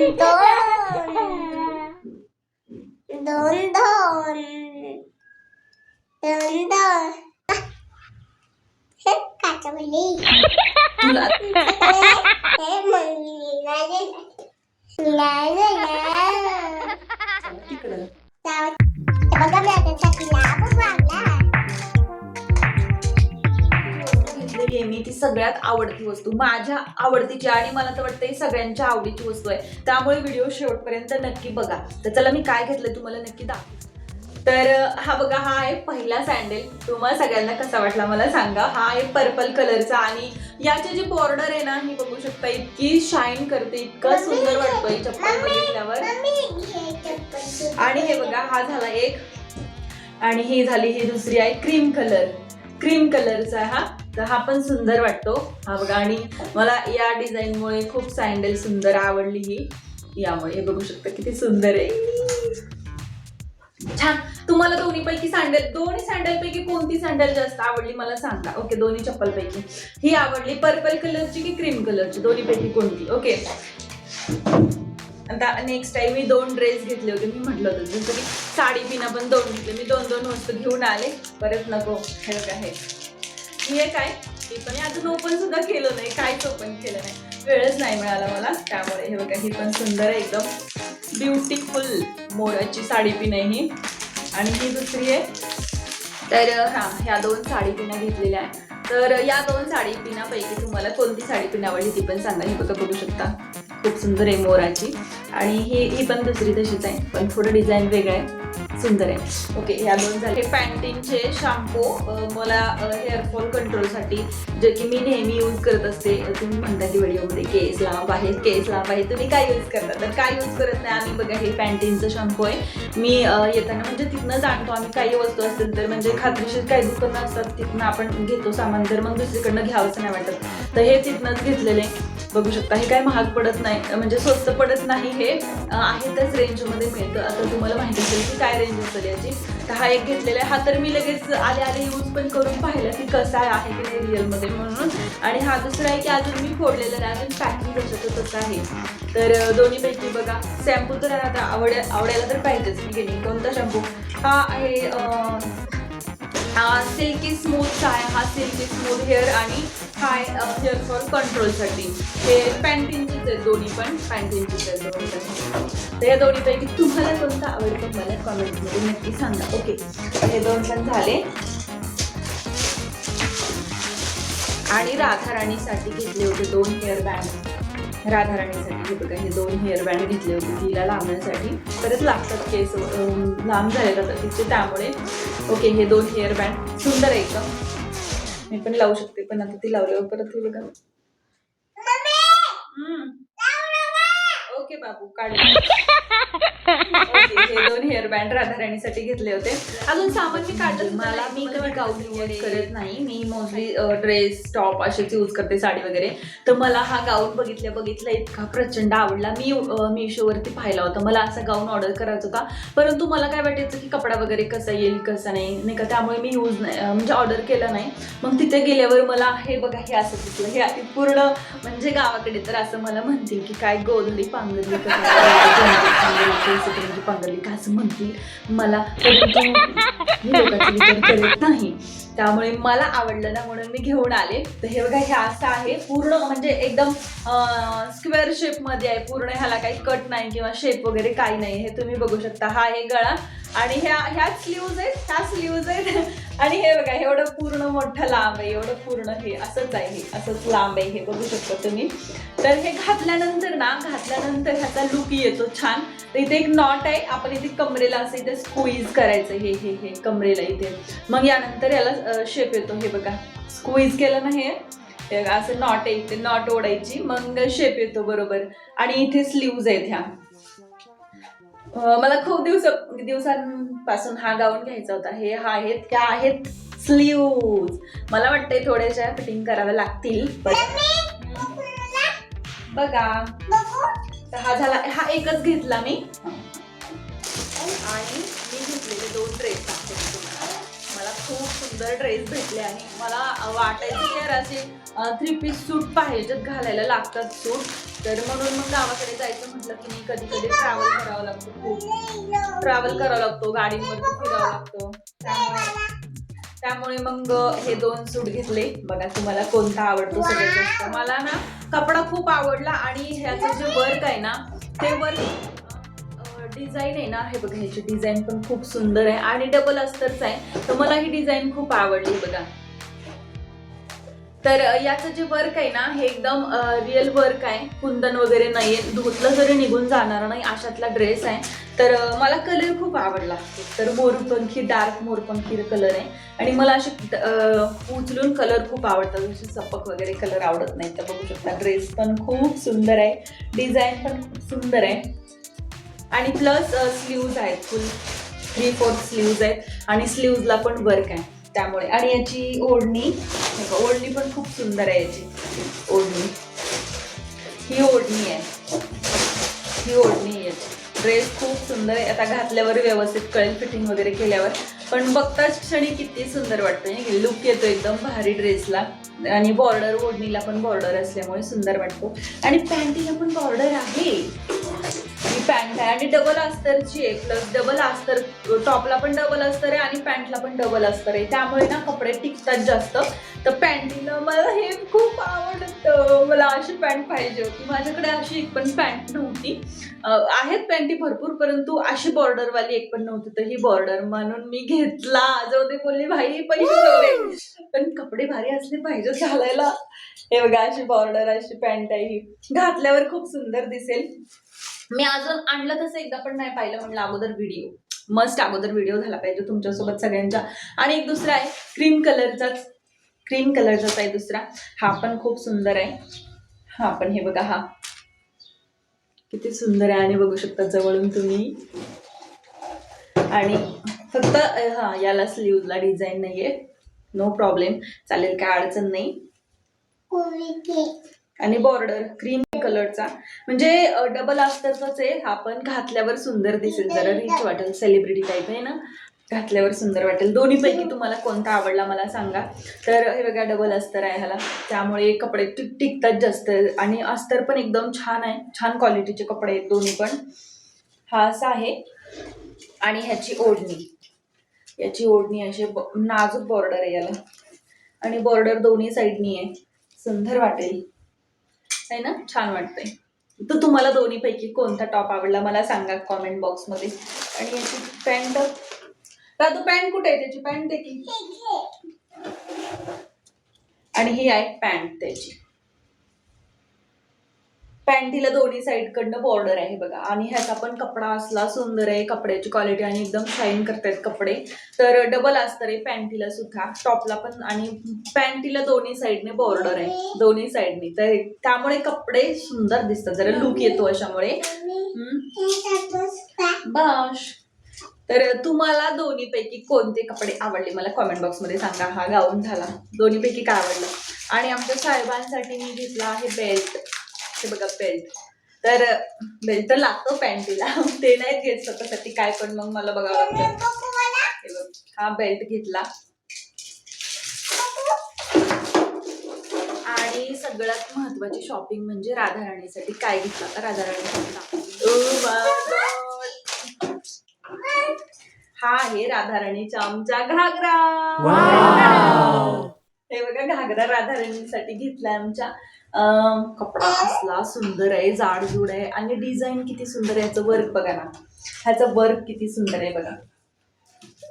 दोन दोन दोन दोन हे काचवली तुला हे मंगलीला तिकडं बघा मी आता चकला पण मागला घेतलेली आहे. मी ती सगळ्यात आवडती वस्तू. माझ्या आवडतीची आणि मला तर वाटतं ही सगळ्यांच्या आवडीची वस्तू आहे. त्यामुळे व्हिडिओ शेवटपर्यंत नक्की बघा. तर चला मी काय घेतलं तुम्हाला नक्की दाखव तर हा बघा हा आहे पहिला सँडल तुम्हाला सगळ्यांना कसा वाटला मला सांगा. हा आहे पर्पल कलरचा आणि याचे जे बॉर्डर आहे ना ही बघू शकता इतकी शाईन करते इतकं सुंदर वाटतं ही चप्पल बघितल्यावर आणि हे बघा हा झाला एक. आणि ही झाली ही दुसरी आहे क्रीम कलर क्रीम कलरचा हा. तर हा पण सुंदर वाटतो. हा बघा आणि मला या डिझाईनमुळे खूप सँडल सुंदर आवडली ही. यामुळे हे बघू शकता किती सुंदर आहे. छान. तुम्हाला दोन्ही पैकी सँडल दोन्ही सँडल पैकी कोणती सँडल जास्त आवडली मला सांगा. ओके दोन्ही चप्पल पैकी ही आवडली पर्पल कलरची की क्रीम कलरची दोन्ही पैकी कोणती? ओके आता नेक्स्ट टाइम मी दोन ड्रेस घेतले होते मी म्हटलं होतं जसं की साडी पिना पण दोन घेतले. मी दोन दोन वस्तू घेऊन आले. परत नको. हे बघा हे ही हे ही पण मी अजून ओपन सुद्धा केलं नाही. काहीच ओपन केलं नाही. वेळच नाही मिळाला मला. त्यामुळे हे बघा ही पण सुंदर आहे एकदम. ब्युटिफुल मोराची साडी पिन आहे ही. आणि ही दुसरी आहे. तर हा ह्या दोन साडी पिना घेतलेल्या आहे. तर या दोन साडी पिनापैकी तुम्हाला कोणती साडी पिन आवडली ती पण सांगा. ही बघा बघू शकता. खूप सुंदर आहे मोराची. आणि ही ही पण दुसरी तशीच आहे पण थोडं डिझाईन वेगळं आहे. सुंदर आहे. ओके या दोन झाले. पॅन्टीनचे शॅम्पू मला हेअरफॉल कंट्रोलसाठी जे की मी नेहमी यूज करत असते तुम्ही म्हणता की व्हिडिओमध्ये केस लांब आहे केस लांब आहे तुम्ही काय यूज करता? तर काय यूज करत नाही आम्ही. बघा हे पॅन्टीनचं शॅम्पू आहे. मी येताना म्हणजे तिथनं जाणतो आम्ही काही वस्तू असतील तर म्हणजे खात्रीशीर काही दुकानं असतात तिथनं आपण घेतो सामान तर मग दुसरीकडनं घ्यावंच नाही वाटत. तर हे तिथनंच घेतलेले बघू शकता. हे काय महाग पडत नाही म्हणजे स्वस्त पडत नाही हे आहे त्याच रेंजमध्ये मिळतं. आता तुम्हाला माहिती असेल की काय रेंज असेल याची. तर हा एक घेतलेला आहे. हा तर मी लगेच आले आले यूज पण करून पाहिलं की कसा आहे की नाही रिअलमध्ये म्हणून. आणि हा दुसरा आहे की अजून मी फोडलेला नाही अजून पॅकिंग कशाचं तसं आहे. तर दोन्ही दोन्हीपैकी बघा शॅम्पू तर आता आवड आवडायला तर पाहिजेच. मी गेली कोणता शॅम्पू हा आहे सिल्की स्मूथचा आहे. हा सिल्की स्मूथ हेअर आणि हाय आहे हेअर फॉल कंट्रोलसाठी हे पॅन्टीनचेच आहेत दोन्ही पण पॅन्टीनचेच आहेत दोन्ही पण तर या दोन्हीपैकी तुम्हाला कोणता आवडतो मला कॉमेंटमध्ये नक्की सांगा. ओके हे दोन पण झाले. आणि राधाराणीसाठी घेतले होते दोन हेअर बँड राधाराणीसाठी हे बघा हे दोन हेअर बँड घेतले होते तिला लावण्यासाठी परत लागतात केस लांब झाले जातात तिचे त्यामुळे. ओके हे दोन हेअर बँड सुंदर आहे एकदम मी पण लावू शकते पण आता ती लावल्यावर परत हे बघा बाबू काढ ओके, हे दोन हेअर बँड राधाराणीसाठी घेतले होते. अजून सामान मी काढलं मला मी कधी गाऊन यूज करत नाही. मी मोस्टली ड्रेस टॉप असेच यूज करते साडी वगैरे. तर मला हा गाऊन बघितल्या बघितला इतका प्रचंड आवडला. मी मिशोवरती पाहिला होता. मला असा गाऊन ऑर्डर करायचा होता. परंतु मला काय वाटायचं की कपडा वगैरे कसा येईल कसा नाही नाही का? त्यामुळे मी यूज नाही म्हणजे ऑर्डर केला नाही. मग तिथे गेल्यावर मला हे बघा हे असं दिसलं. हे पूर्ण म्हणजे गावाकडे तर असं मला म्हणतील की काय गोदडी पांगरली पांगरली का असं म्हणतील मला मी लोकांचा विचार करत नाही त्यामुळे मला आवडलं ना म्हणून मी घेऊन आले तर हे बघा हे असं आहे पूर्ण म्हणजे एकदम स्क्वेअर शेपमध्ये आहे पूर्ण ह्याला काही कट नाही किंवा शेप वगैरे काही नाही हे तुम्ही बघू शकता हा आहे गळा आणि ह्या ह्या स्लीव्ज आहेत ह्या स्लीव्ज आहेत आणि हे बघा एवढं पूर्ण मोठं लांब आहे एवढं पूर्ण हे असंच आहे असंच लांब आहे हे बघू शकता तुम्ही तर हे घातल्यानंतर ना घातल्यानंतर ह्याचा लुक येतो छान. तर इथे एक नॉट आहे. आपण इथे कमरेला असं इथे स्क्वीज करायचं. हे हे हे कमरेला इथे. मग यानंतर याला शेप येतो. हे बघा. स्क्वीज केलं ना हे? असं नॉट आहे. इथे नॉट ओढायची. मग शेप येतो बरोबर. आणि इथे स्लीव्ज आहेत ह्या. मला खूप दिवस दिवसांपासून हा गाऊन घ्यायचा होता. हे हा आहेत त्या आहेत स्लीव्ज मला वाटतंय थोड्याशा फिटिंग कराव्या लागतील. बघा. तर हा झाला हा एकच घेतला मी. आणि मी घेतलेले दोन ड्रेस तुम्हाला. मला खूप सुंदर ड्रेस भेटले आणि मला वाटायचं की यार असे थ्री पीस सूट पाहिजेत घालायला लागतात सूट. तर म्हणून मग गावाकडे जायचं म्हटलं की नाही कधी कधी ट्रॅव्हल करावं लागतं खूप. ट्रॅव्हल करावा लागतो गाडीमध्ये फिरावं लागतो. त्यामुळे त्यामुळे मग हे दोन सूट घेतले. बघा तुम्हाला कोणता आवडतो सगळ्यात जास्त. मला ना कपडा खूप आवडला आणि ह्याचं जे वर्क आहे ना ते वर्क डिझाईन आहे ना हे बघा ह्याची डिझाईन पण खूप सुंदर आहे आणि डबल अस्तरच आहे. तर मला ही डिझाईन खूप आवडली बघा. तर याचं जे वर्क आहे ना हे एकदम रिअल वर्क आहे. कुंदन वगैरे नाहीये. धुतलं जरी निघून जाणार नाही अशातला ड्रेस आहे. तर मला कलर खूप आवडला. तर मोरपंखी डार्क मोरपंखी कलर आहे. आणि मला असे उचलून कलर खूप आवडतात. जसे सपक वगैरे कलर आवडत नाही तर बघू शकता ड्रेस पण खूप सुंदर आहे. डिझाईन पण खूप सुंदर आहे. आणि प्लस स्लीव्ज आहेत. फुल थ्री फोर्थ स्लीव्ज आहेत. आणि स्लीव्जला पण वर्क आहे त्यामुळे. आणि याची ओढणी ओढणी पण खूप सुंदर आहे याची. ओढणी. ही ओढणी आहे. ही ओढणी आहे याची. ड्रेस खूप सुंदर आहे. आता घातल्यावर व्यवस्थित कळेल फिटिंग वगैरे केल्यावर. पण बघताच क्षणी किती सुंदर वाटतं लुक येतो एकदम भारी ड्रेसला आणि बॉर्डर ओढणीला पण बॉर्डर असल्यामुळे सुंदर वाटतो. आणि पॅन्टीला पण बॉर्डर आहे. ही पॅन्ट आहे. आणि डबल अस्तरची आहे. प्लस डबल अस्तर टॉपला पण डबल अस्तर आहे आणि पॅन्टला पण डबल अस्तर आहे. त्यामुळे ना कपडे टिकतात जास्त. तर पॅन्टीला मला हे खूप आवडतं. मला अशी पॅन्ट पाहिजे होती. माझ्याकडे अशी एक पण पॅन्ट नव्हती. आहेत पॅन्टी भरपूर परंतु अशी बॉर्डरवाली एक पण नव्हती. तर ही बॉर्डर म्हणून मी घेतला. जाऊ दे बोलली भाई पैसे पण कपडे भारी असले पाहिजे घालायला. हे बघा अशी बॉर्डर अशी पॅन्ट आहे ही. घातल्यावर खूप सुंदर दिसेल. मी अजून आणलं तसं एकदा पण नाही पाहिलं म्हणलं अगोदर व्हिडिओ मस्ट अगोदर व्हिडिओ झाला पाहिजे तुमच्यासोबत सगळ्यांच्या आणि एक दुसरा आहे क्रीम कलरचाच क्रीम कलरचाच आहे दुसरा. हा पण खूप सुंदर आहे. हा पण हे बघा हा. किती सुंदर आहे आणि बघू शकता जवळून तुम्ही. आणि फक्त हा याला स्लीवला डिझाईन नाहीये. नो प्रॉब्लेम चालेल काय अडचण नाही. आणि बॉर्डर क्रीम कलरचा. म्हणजे डबल अस्तरचाच आहे. हा पण घातल्यावर सुंदर दिसेल. जरा रिच वाटेल. सेलिब्रिटी टाईप आहे ना? घातल्यावर सुंदर वाटेल. दोन्हीपैकी तुम्हाला कोणता आवडला मला सांगा. तर हे बघा डबल अस्तर आहे ह्याला. त्यामुळे कपडे टिक टिकतात जास्त. आणि अस्तर पण एकदम छान आहे. छान क्वालिटीचे कपडे आहेत दोन्ही पण. हा असा आहे. आणि ह्याची ओढणी. याची ओढणी अशी नाजूक बॉर्डर आहे याला. आणि बॉर्डर दोन्ही साईडनी आहे. सुंदर वाटेल. आहे ना? छान वाटतंय. तर तुम्हाला दोन्हीपैकी कोणता टॉप आवडला? मला सांगा कॉमेंट बॉक्समध्ये आणि याची पॅन्ट रातू पॅन्ट कुठे आहे? त्याची पॅन्ट दे की. आणि ही आहे पॅन्ट त्याची. पॅन्टीला दोन्ही साईड कडनं बॉर्डर आहे बघा. आणि ह्याचा पण कपडा असला सुंदर आहे कपड्याची क्वालिटी आणि एकदम शाईन करतायत कपडे. तर डबल असतं रे पॅन्टीला सुद्धा. टॉपला पण आणि पॅन्टीला दोन्ही साईडने बॉर्डर आहे. दोन्ही साईडने. तर त्यामुळे कपडे सुंदर दिसतात. जरा लुक येतो अशामुळे. बस तर तुम्हाला दोन्हीपैकी कोणते कपडे आवडले? मला कॉमेंट बॉक्समध्ये सांगा. हा गाऊन झाला. दोन्हीपैकी काय आवडलं? आणि आमच्या साहेबांसाठी मी घेतला आहे बेल्ट हे बघा बेल्ट तर बेल्ट तर लागतो पॅन्टीला. ते नाही घेत स्वतःसाठी काय पण मग मला बघावं लागतं. हे बघ, हा बेल्ट घेतला. आणि सगळ्यात महत्वाची शॉपिंग म्हणजे राधाराणीसाठी काय घेतलं तर God. हा आहे राधाराणीचा आमचा घागरा. हे बघा घागरा राधाराणीसाठी घेतलाय आमच्या कपडा असला सुंदर आहे जाडजूड आहे आणि डिझाईन किती सुंदर आहे याचं वर्क बघा ना. ह्याचं वर्क किती सुंदर आहे बघा.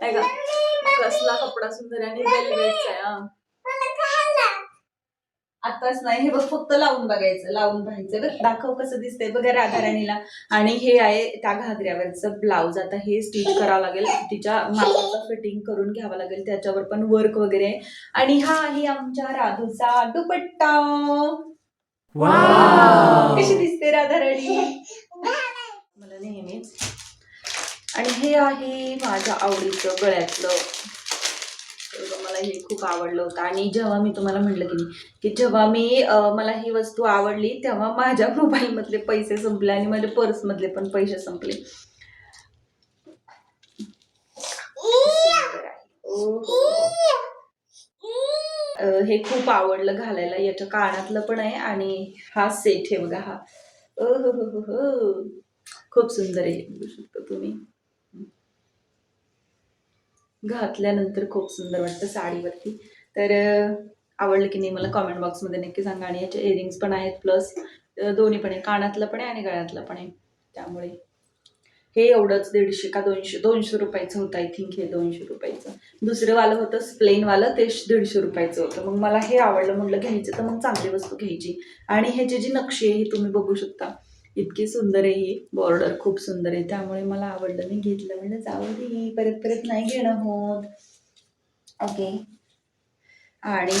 आहे का कसला कपडा सुंदर आहे आणि वेलवेटचा आहे आताच नाही हे बघ फक्त लावून बघायचं लावून पाहायचं बघ दाखव कसं दिसतंय बघा राधाराणीला आणि हे आहे त्या घागऱ्यावरचं ब्लाऊज आता हे स्टिच करावं लागेल. तिच्या मापाचं फिटिंग करून घ्यावं लागेल. त्याच्यावर पण वर्क वगैरे आहे. आणि हा आहे आमच्या राधूचा दुपट्टा. कशी दिसते राधाराणी मला नेहमीच. आणि हे आहे माझ्या आवडीचं गळ्यातलं हे खूप आवडलं होतं. आणि जेव्हा मी तुम्हाला म्हटलं की नाही की जेव्हा मी मला ही वस्तू आवडली तेव्हा माझ्या मोबाईलमधले पैसे संपले आणि माझ्या पर्समधले पण पैसे संपले. हे खूप आवडलं घालायला याच्या कानातलं पण आहे आणि हा सेट आहे बघा हा. हो, हो, हो, खूप सुंदर आहे. बघू शकता तुम्ही. घातल्यानंतर खूप सुंदर वाटतं साडीवरती. तर आवडलं की नाही मला कॉमेंट बॉक्समध्ये नक्की सांगा. आणि याचे इयरिंग्स पण आहेत प्लस दोन्ही पण आहे. कानातलं पण आहे आणि गळ्यातलं पण आहे. त्यामुळे हे एवढंच दीडशे का दोनशे दोनशे रुपयाचं होतं आय थिंक हे दोनशे रुपयाचं. दुसरं वालं होतं प्लेनवालं ते दीडशे रुपयाचं होतं. मग मला हे आवडलं. म्हटलं घ्यायचं तर मग चांगली वस्तू घ्यायची. आणि ह्याची जी नक्षी आहे ही तुम्ही बघू शकता. इतकी सुंदर आहे ही. बॉर्डर खूप सुंदर आहे. त्यामुळे मला आवडलं. मी घेतलं. म्हणलं जाऊ दे परत परत नाही घेणं होत. ओके आणि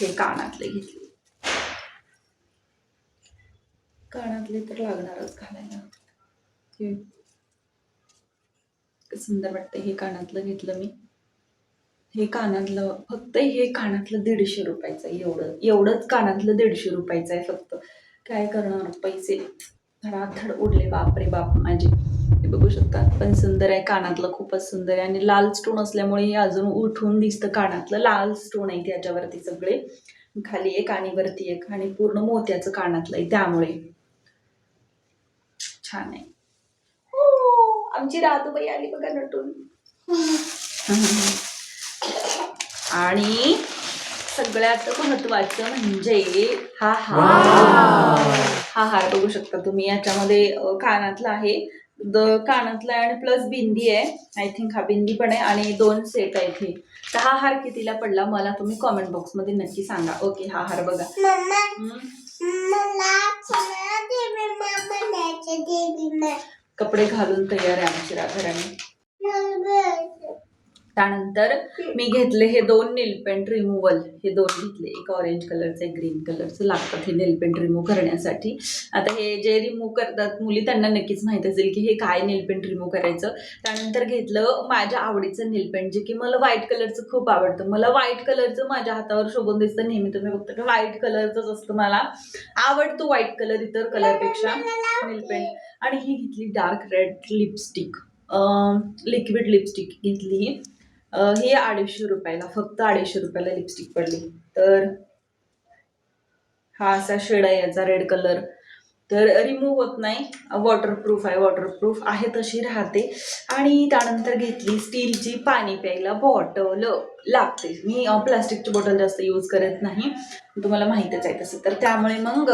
हे कानातले घेतले. कानातले तर लागणारच घालायला. सुंदर वाटतं हे कानातलं घेतलं मी. हे कानातलं फक्त हे कानातलं दीडशे रुपयाचं आहे एवढं. एवढंच कानातलं दीडशे रुपयाचं आहे फक्त. काय करणार? पैसे. धडाधड उडले. बापरे बाप माझे. हे बघू शकतात पण सुंदर आहे. कानातलं खूपच सुंदर आहे. आणि लाल स्टोन असल्यामुळे हे अजून उठून दिसतं कानातलं. लाल स्टोन आहे त्याच्यावरती सगळे. खाली एक आणि वरती एक. आणि पूर्ण मोत्याचं कानातलं आहे त्यामुळे. छान आहे. हो, आमची रातूबाई आली बघा नटून. आणि सगळ्यात महत्वाचं म्हणजे हा हार. हा हार बघू शकता तुम्ही. याच्यामध्ये कानातला आहे. द कानातला आहे आणि प्लस बिंदी आहे. आय थिंक हा बिंदी पण आहे आणि दोन सेट आहेत हे. तर हा हार कितीला पडला मला तुम्ही कॉमेंट बॉक्समध्ये नक्की सांगा. ओके हा हार बघा. कपडे घालून तयार आहे आमची राधाराणी त्यानंतर मी घेतले हे दोन नेलपेंट रिमूव्हल हे दोन घेतले. एक ऑरेंज कलरचं एक ग्रीन कलरचं लागतात हे नेलपेंट रिमूव्ह करण्यासाठी. आता हे जे रिमूव्ह करतात मुली त्यांना नक्कीच माहीत असेल की हे काय नेलपेंट रिमूव्ह करायचं. त्यानंतर घेतलं माझ्या आवडीचं नेलपेंट जे की मला व्हाईट कलरचं खूप आवडतं. मला व्हाईट कलरचं माझ्या हातावर शोभून दिसतं. नेहमी तुम्ही बघता की व्हाईट कलरचंच असतं मला. आवडतो व्हाईट कलर इतर कलरपेक्षा नेलपेंट आणि ही घेतली dark red lipstick liquid lipstick घेतली. ही अडीचशे रुपयाला फक्त अडीचशे रुपयाला लिपस्टिक पडली. तर हा असा शेड आहे याचा रेड कलर तर रिमूव्ह होत नाही. वॉटरप्रूफ आहे वॉटरप्रूफ आहे तशी राहते. आणि त्यानंतर घेतली स्टीलची पाणी प्यायला बॉटल लागते. मी प्लास्टिकची बॉटल जास्त यूज करत नाही. तुम्हाला माहीतच आहे तसं. तर त्यामुळे मग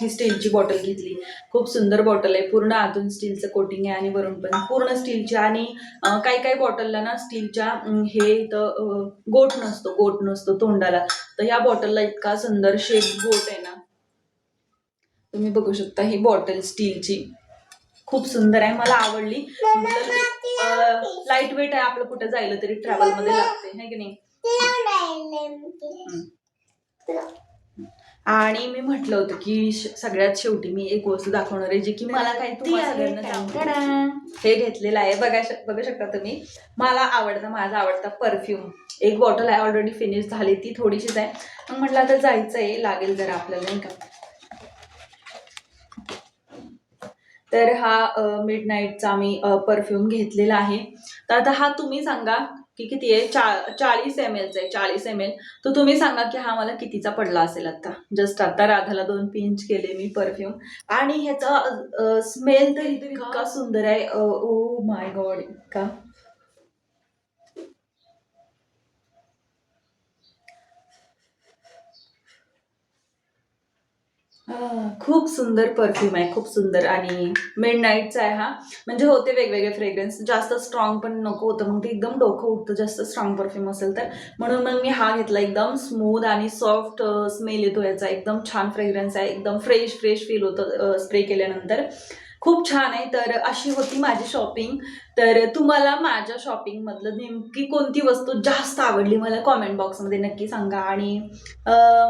ही स्टीलची बॉटल घेतली. खूप सुंदर बॉटल आहे. पूर्ण आतून स्टीलचं कोटिंग आहे आणि वरून पण. पूर्ण स्टीलची आणि काही काही बॉटलला ना स्टीलच्या हे इथं गोट नसतो. गोट नसतो तोंडाला. तर ह्या बॉटलला इतका सुंदर शेप गोट आहे ना तुम्ही बघू शकता ही बॉटल स्टीलची. खूप सुंदर आहे मला आवडली. लाइट वेट आहे आपलं कुठे जायला तरी ट्रॅव्हलमध्ये लागते है की नाही? आणि मी म्हटलं होतं की सगळ्यात शेवटी मी एक वस्तू दाखवणार आहे जी की मला काही सगळ्यांना सांगू. हे घेतलेलं आहे. बघा बघू शकता तुम्ही. मला आवडतं माझा आवडता परफ्यूम एक बॉटल आहे ऑलरेडी फिनिश झाली ती थोडीशीच आहे. मग म्हटलं आता जायचं आहे लागेल जरा आपल्याला नाही का? तर हा मिड नाईटचा मी परफ्यूम घेतलेला आहे. तर आता हा तुम्ही सांगा की किती आहे? चा चाळीस एम एलचा आहे चाळीस एम एल तर तुम्ही सांगा की हा मला कितीचा पडला असेल आता? जस्ट आता राधाला दोन पिंच केले मी परफ्यूम आणि ह्याचा स्मेल तर इतका सुंदर आहे. ओ माय गॉड इतका. खूप सुंदर परफ्यूम आहे खूप सुंदर. आणि मिड नाईटचा आहे हा. म्हणजे होते वेगवेगळे फ्रेग्रन्स जास्त स्ट्रॉंग पण नको होतं. मग ते एकदम डोकं उठतं जास्त स्ट्रॉंग परफ्यूम असेल तर. म्हणून मग मी हा घेतला. एकदम स्मूथ आणि सॉफ्ट स्मेल येतो याचा. एकदम छान फ्रेग्रन्स आहे. एकदम फ्रेश फ्रेश फील होतं स्प्रे केल्यानंतर. खूप छान आहे. तर अशी होती माझी शॉपिंग तर तुम्हाला माझ्या शॉपिंगमधलं नेमकी कोणती वस्तू जास्त आवडली मला कॉमेंट बॉक्समध्ये नक्की सांगा. आणि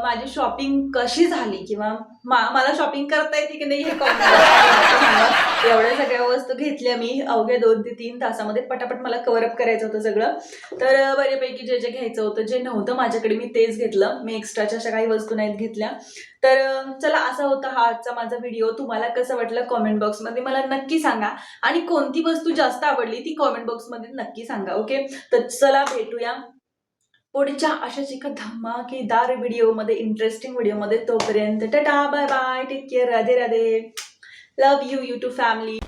माझी शॉपिंग कशी झाली किंवा मा- मला शॉपिंग करता येते की नाही हे कॉमेंट एवढ्या सगळ्या वस्तू घेतल्या मी अवघ्या दोन ते तीन तासामध्ये. पटापट मला कव्हरअप करायचं होतं सगळं. तर बऱ्यापैकी जे जे घ्यायचं होतं जे नव्हतं माझ्याकडे मी तेच घेतलं. मी एक्स्ट्राच्या अशा काही वस्तू नाहीत घेतल्या. तर चला असा होता हा आजचा माझा व्हिडिओ तुम्हाला कसं वाटलं कॉमेंट बॉक्समध्ये मला नक्की सांगा. आणि कोणती वस्तू जास्त आवडली ती कॉमेंट बॉक्समध्ये नक्की सांगा ओके तर चला भेटूया पुढच्या अशाच एका धमाकेदार व्हिडिओमध्ये इंटरेस्टिंग व्हिडिओमध्ये तोपर्यंत ta-ta bye bye take care Radhe Radhe love you you too family